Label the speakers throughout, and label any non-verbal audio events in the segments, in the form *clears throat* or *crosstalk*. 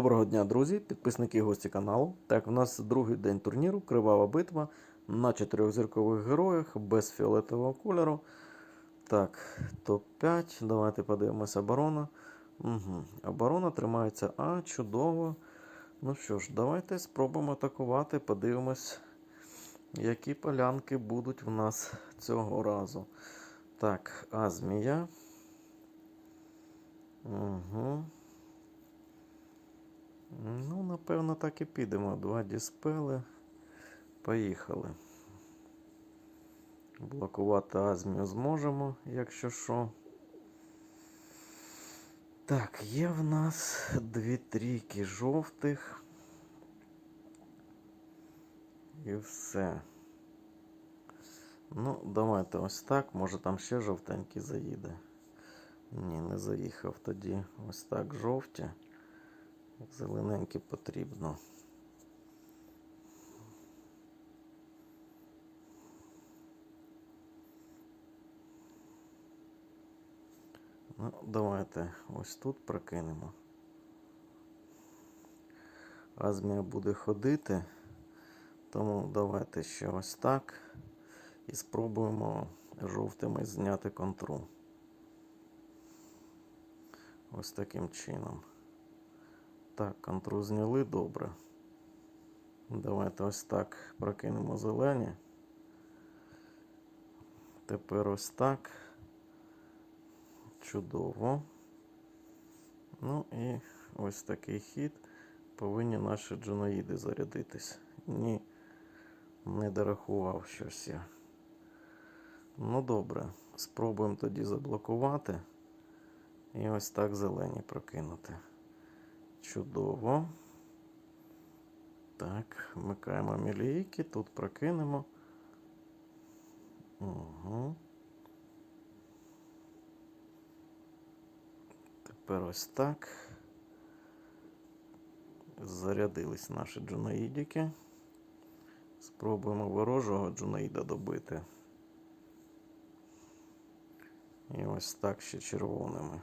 Speaker 1: Доброго дня, друзі, підписники і гості каналу. Так, у нас другий день турніру, кривава битва на чотирьохзіркових героях без фіолетового кольору. Так, топ-5. Давайте подивимося оборона. Угу. Оборона тримається А, чудово. Ну що ж, давайте спробуємо атакувати, подивимось, які полянки будуть в нас цього разу. Так, А змія. Угу. Ну, напевно, так і підемо. Два діспели. Поїхали. Блокувати азмію зможемо, якщо що. Так, є в нас дві трійки жовтих. І все. Ну, давайте ось так. Може там ще жовтенький заїде. Ні, не заїхав тоді. Ось так жовті. Зелененькі потрібно. Ну, давайте ось тут прокинемо. Азмія буде ходити, тому давайте ще ось так. І спробуємо жовтими зняти контру. Ось таким чином. Так, контру зняли добре. Давайте ось так прокинемо зелені. Тепер ось так. Чудово. Ну і ось такий хід. Повинні наші джунаїди зарядитись. Ні, не дорахував щось я. Ну добре, спробуємо тоді заблокувати. І ось так зелені прокинути. Чудово. Так, вмикаємо мілійки, тут прокинемо. Угу. Тепер ось так. Зарядились наші джунаїдики. Спробуємо ворожого джунаїда добити. І ось так ще червоними.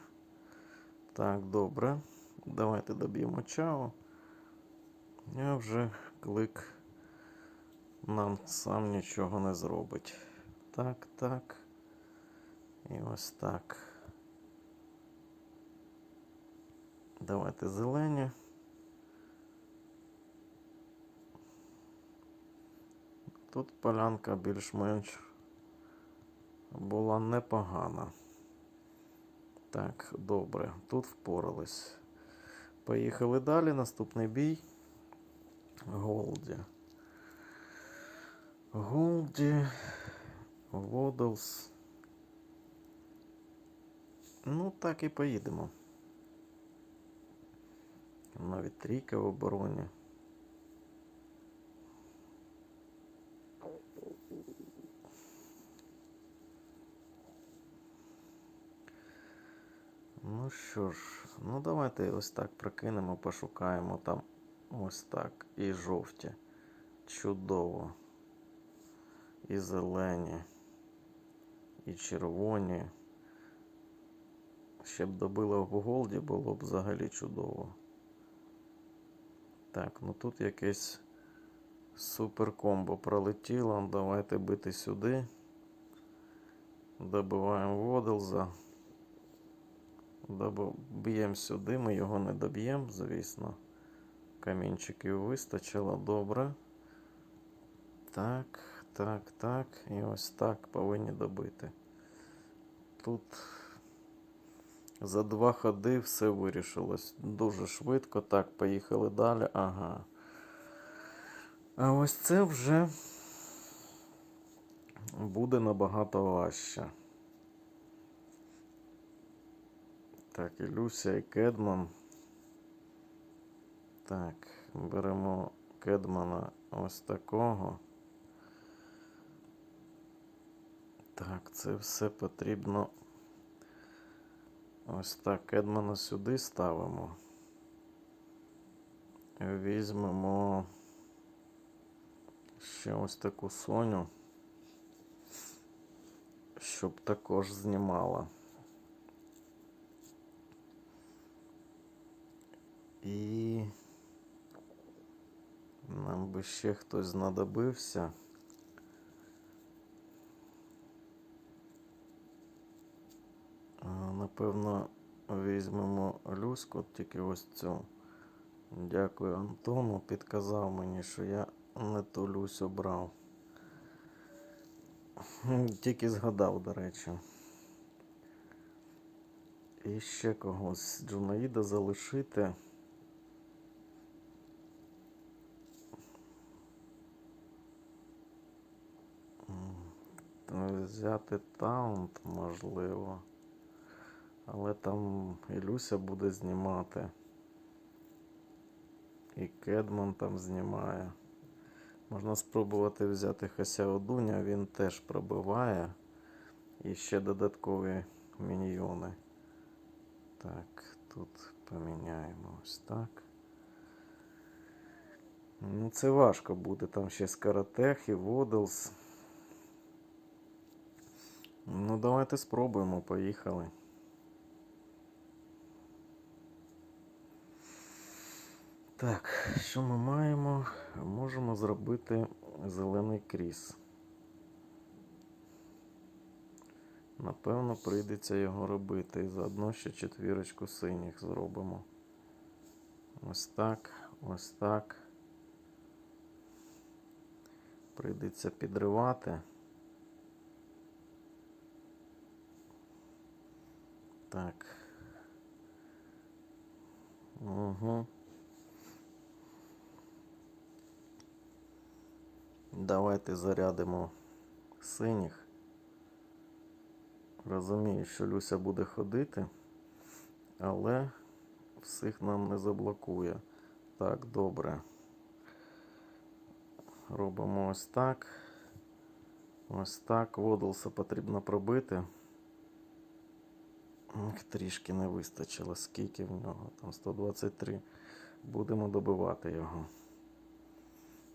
Speaker 1: Так, добре. Давайте доб'ємо чао. А вже клик нам сам нічого не зробить. Так, так. І ось так. Давайте зелені. Тут полянка більш-менш була непогана. Так, добре, тут впорались. Поїхали далі. Наступний бій. Голді. Голді. Водолс. Ну, так і поїдемо. Навіть трійка в обороні. Ну що ж, ну давайте ось так прокинемо, пошукаємо там ось так. І жовті. Чудово. І зелені. І червоні. Щоб добило в голді, було б взагалі чудово. Так, ну тут якесь супер комбо пролетіло. Давайте бити сюди. Добиваємо Водлза. Б'ємо сюди, ми його не доб'ємо, звісно. Камінчиків вистачило, добре. Так, так, так. І ось так повинні добити. Тут за два ходи все вирішилось. Дуже швидко. Так, поїхали далі. Ага. А ось це вже буде набагато важче. Так, і Люся, і Кедман. Так, беремо Кедмана ось такого. Так, це все потрібно. Ось так, Кедмана сюди ставимо. Візьмемо ще ось таку Соню, щоб також знімала. І нам би ще хтось знадобився. Напевно, візьмемо люську, тільки ось цю. Дякую Антону. Підказав мені, що я не ту люсю брав. Тільки згадав, до речі. І ще когось Джунаїда залишити. Взяти таунт, можливо. Але там і Люся буде знімати. І Кедман там знімає. Можна спробувати взяти Хася Дуня, він теж пробиває. І ще додаткові міньйони. Так, тут поміняємо ось так. Ну, це важко буде. Там ще Скаратех і Водлс. Ну, давайте спробуємо, поїхали. Так, що ми маємо? Можемо зробити зелений кріс. Напевно, прийдеться його робити. І заодно ще четвірочку синіх зробимо. Ось так, ось так. Прийдеться підривати. Так. Угу. Давайте зарядимо синіх. Розумію, що Люся буде ходити, але всіх нам не заблокує. Так, добре. Робимо ось так. Ось так. Водлса потрібно пробити. Трішки не вистачило. Скільки в нього? Там 123. Будемо добивати його.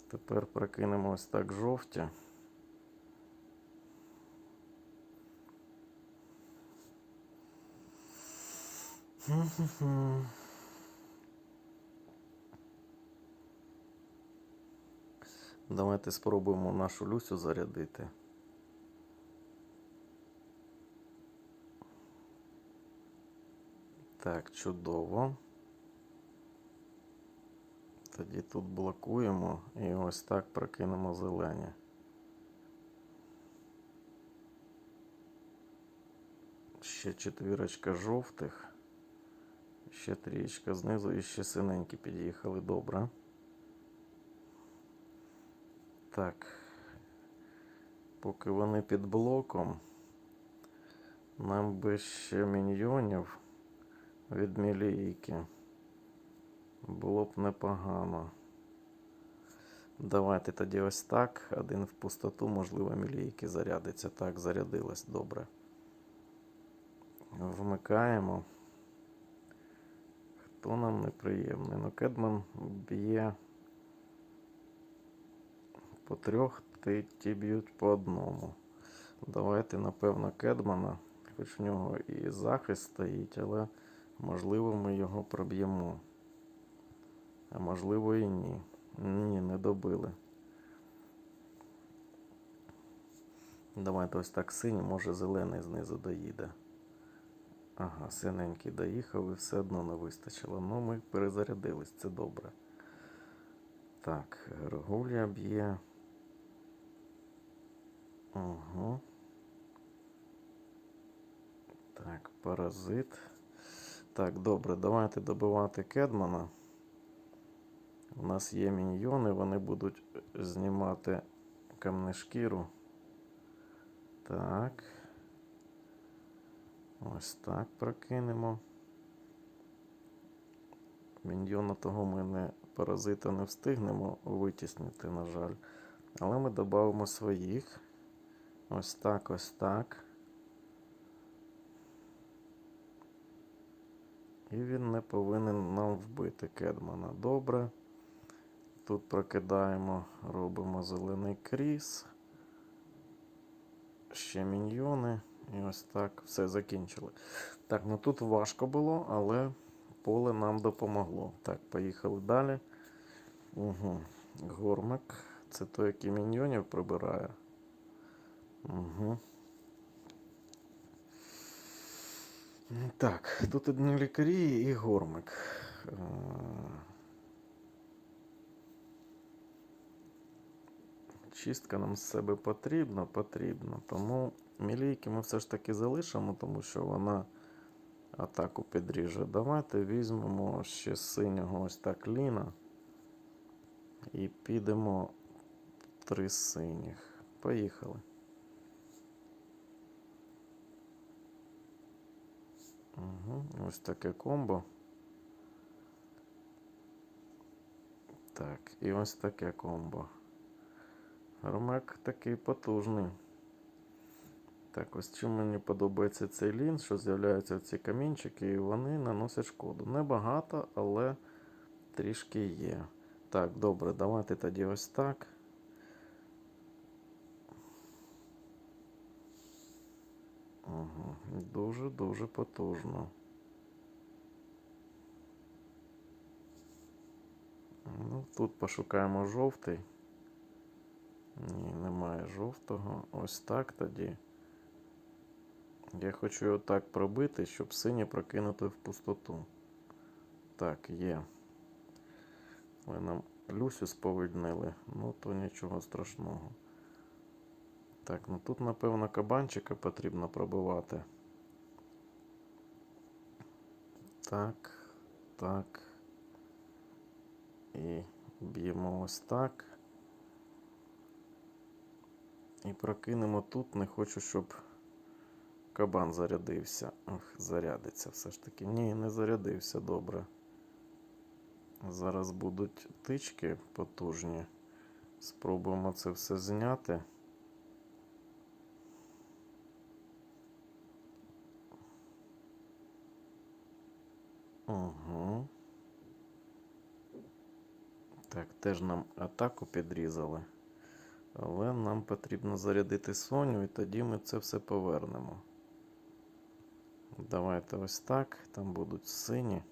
Speaker 1: Тепер прокинемо ось так жовті. Давайте спробуємо нашу Люсю зарядити. Так, чудово. Тоді тут блокуємо і ось так прокинемо зелені. Ще четвірочка жовтих. Ще трієчка знизу і ще синенькі під'їхали. Добре. Так. Поки вони під блоком. Нам би ще міньйонів від мілійки. Було б непогано. Давайте тоді ось так. Один в пустоту, можливо, мілійки зарядиться. Так, зарядилось добре. Вмикаємо. Хто нам неприємний? Ну, Кедман б'є по трьох, ті, ті б'ють по одному. Давайте, напевно, Кедмана, хоч в нього і захист стоїть, але можливо ми його проб'ємо. А можливо і ні. Ні, не добили. Давайте ось так синій, може зелений знизу доїде. Ага, синенький доїхав і все одно не вистачило. Ну, ми перезарядились, це добре. Так, Рогулія б'є. Угу. Так, паразит. Так, добре, давайте добивати Кедмана. У нас є міньйони, вони будуть знімати камнешкіру. Так. Ось так прокинемо. Міньйона того ми не паразита не встигнемо витіснити, на жаль. Але ми додамо своїх. Ось так, ось так. І він не повинен нам вбити Кедмана. Добре. Тут прокидаємо, робимо зелений кріс. Ще міньйони. І ось так все закінчили. Так, ну тут важко було, але поле нам допомогло. Так, поїхали далі. Угу. Гормик. Це той, який міньйонів прибирає. Угу. Так, тут одні лікарі і гормик. Е, Чистка нам з себе потрібна, потрібна. Тому мілійки ми все ж таки залишимо, тому що вона атаку підріже. Давайте візьмемо ще синього ось так ліна. І підемо три синіх. Поїхали. Угу, ось таке комбо. Так, і ось таке комбо. Армак такий потужний. Так, ось чим мені подобається цей лін, що з'являються ці камінчики, і вони наносять шкоду. Небагато, але трішки є. Так, добре, давайте тоді ось так. Дуже-дуже потужно. Ну, тут пошукаємо жовтий. Ні, немає жовтого. Ось так тоді. Я хочу його так пробити, щоб синє прокинути в пустоту. Так, є. Ви нам Люсю сповільнили. Ну, то нічого страшного. Так, ну тут, напевно, кабанчика потрібно пробивати. Так, так. І б'ємо ось так. І прокинемо тут. Не хочу, щоб кабан зарядився. Ох, зарядиться все ж таки. Ні, не зарядився добре. Зараз будуть тички потужні. Спробуємо це все зняти. Угу. Так, теж нам атаку підрізали. Але нам потрібно зарядити Соню, і тоді ми це все повернемо. Давайте ось так. Там будуть сині.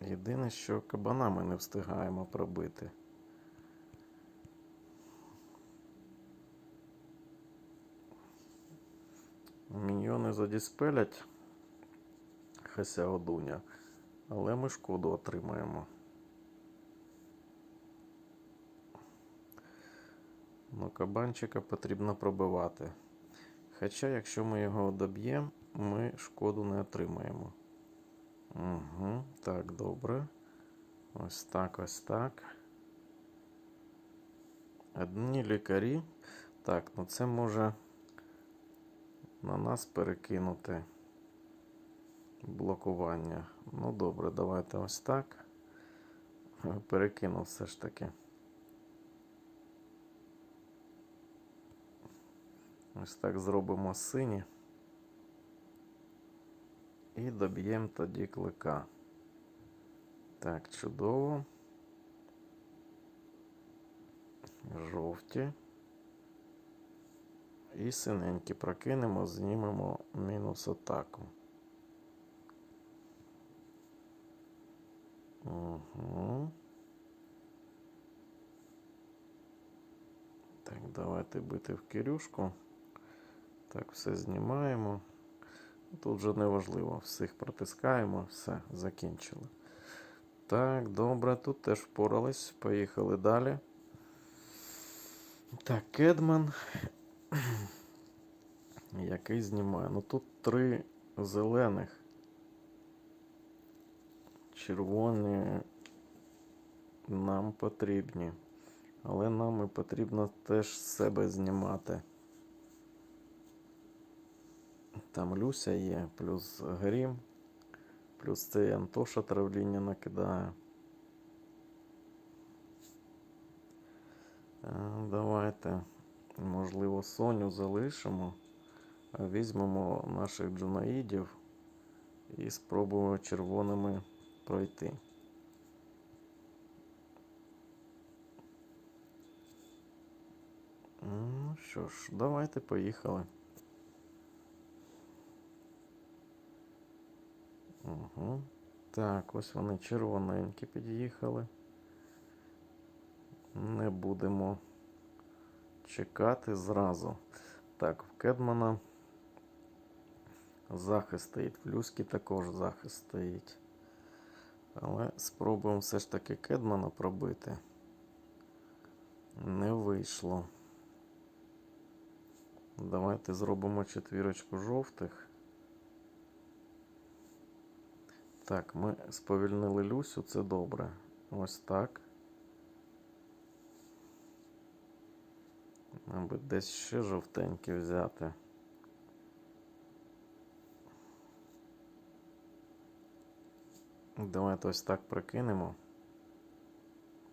Speaker 1: Єдине, що кабана ми не встигаємо пробити. Міньйони задіспелять Хася Одуня, але ми шкоду отримаємо. Ну, кабанчика потрібно пробивати. Хоча, якщо ми його доб'ємо, ми шкоду не отримаємо. Угу, Так, добре. Ось так, ось так. Одні лікарі. Так, ну це може на нас перекинути блокування. Ну, добре, давайте ось так. Перекинув все ж таки. Ось так зробимо сині. І доб'ємо тоді клика. Так, чудово. Жовті. І синенькі прокинемо, знімемо мінус атаку. Угу. Так, давайте бити в кирюшку. Так, все знімаємо. Тут вже не важливо. Всіх протискаємо, все, закінчили. Так, добре, тут теж впорались. Поїхали далі. Так, Кедман. *clears throat* Який знімає? Ну тут три зелених. Червоні нам потрібні. Але нам і потрібно теж себе знімати. Там Люся є, плюс Грім, плюс цей Антоша травління накидає. Е, Давайте, можливо, Соню залишимо, візьмемо наших джунаїдів і спробуємо червоними пройти. Ну що ж, давайте поїхали. Угу. Так, ось вони червоненькі під'їхали. Не будемо чекати зразу. Так, в Кедмана захист стоїть. В Люськи також захист стоїть. Але спробуємо все ж таки Кедмана пробити. Не вийшло. Давайте зробимо четвірочку жовтих. Так, ми сповільнили Люсю, це добре. Ось так. Мабуть, десь ще жовтенькі взяти. Давайте ось так прокинемо.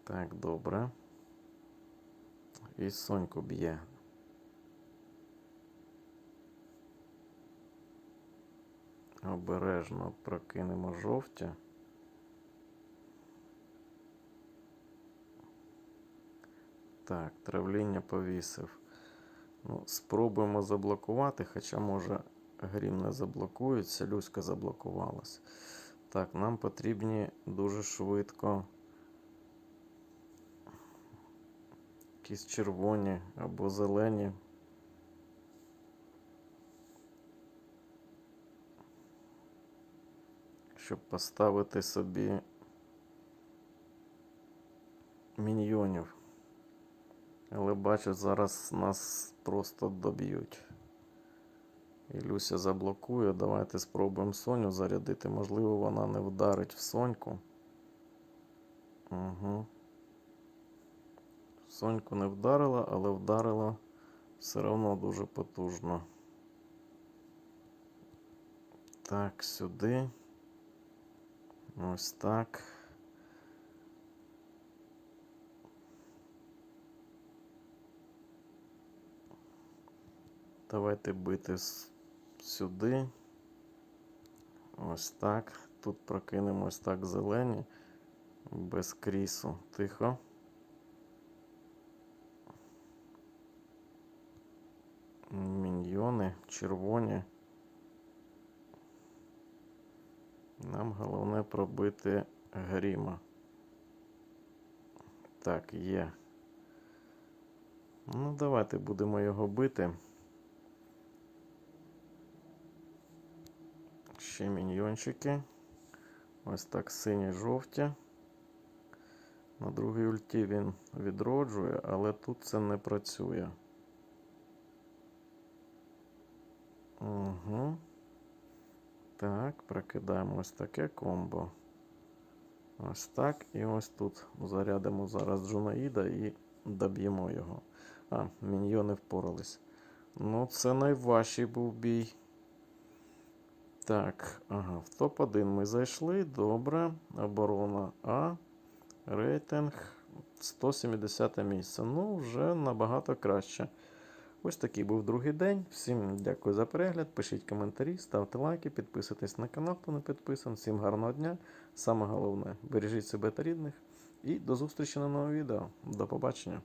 Speaker 1: Так, добре. І соньку б'є. Обережно прокинемо жовті. Так, травління повісив. Ну, спробуємо заблокувати, хоча, може, грім не заблокується, Люська заблокувалась. Так, нам потрібні дуже швидко якісь червоні або зелені. Щоб поставити собі міньйонів. Але бачу, зараз нас просто доб'ють. І Люся заблокує. Давайте спробуємо Соню зарядити. Можливо, вона не вдарить в Соньку. Угу. Соньку не вдарила, але вдарила все одно дуже потужно. Так, сюди. Ось так. Давайте бити с- сюди. Ось так. Тут прокинемо ось так зелені. Без крісу. Тихо. Міньйони червоні. Нам головне пробити гріма. Так, є. Ну, давайте будемо його бити. Ще міньйончики. Ось так сині жовті. На другій ульті він відроджує, але тут це не працює. Угу. Так, прокидаємо ось таке комбо. Ось так. І ось тут зарядимо зараз Джунаїда і доб'ємо його. А, міньйони впорались. Ну, це найважчий був бій. Так, ага, в топ-1 ми зайшли. Добре. Оборона А. Рейтинг 170 місце. Ну, вже набагато краще. Ось такий був другий день. Всім дякую за перегляд. Пишіть коментарі, ставте лайки, підписуйтесь на канал, хто не підписаний. Всім гарного дня. Саме головне, бережіть себе та рідних. І до зустрічі на новому відео. До побачення.